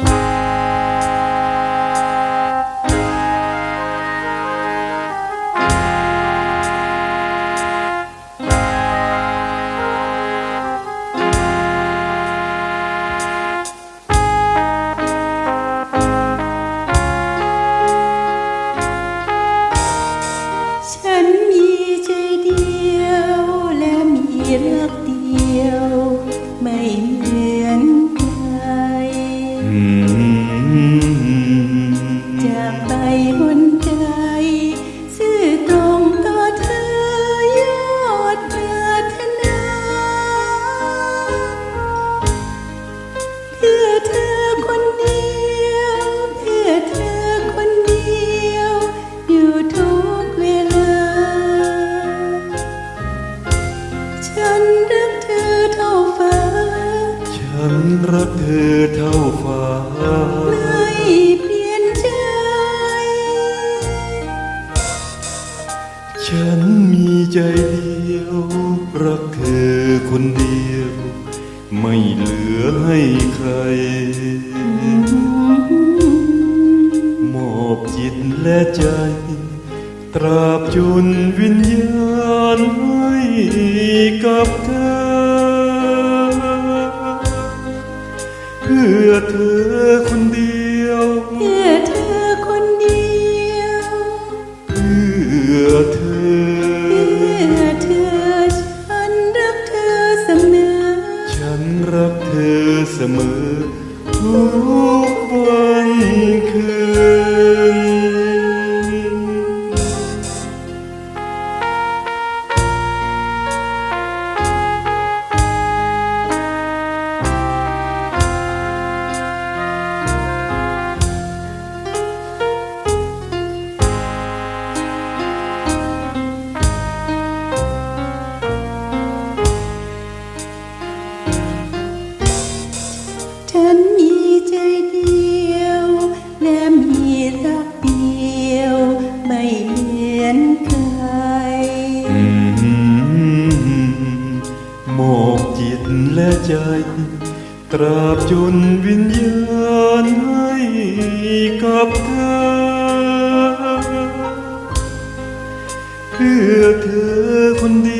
ฉั ฉันรักเธอเท่าฟ้า ไม่เปลี่ยนใจ ฉันมีใจเดียว รักเธอคนเดียว ไม่เหลือให้ใคร มอบจิตและใจ ตราบจนวิญญาณให้กับเธอ พื่อเธอคนเดียว เพื่อเธอคนเดียว เพื่อเธอ เพื่อเธอ ฉันรักเธอเสมอ ฉันรักเธอเสมอทุกวันคืน และใจ ตราบจนวิญญาณให้กับเธอ เพื่อเธอคนเดี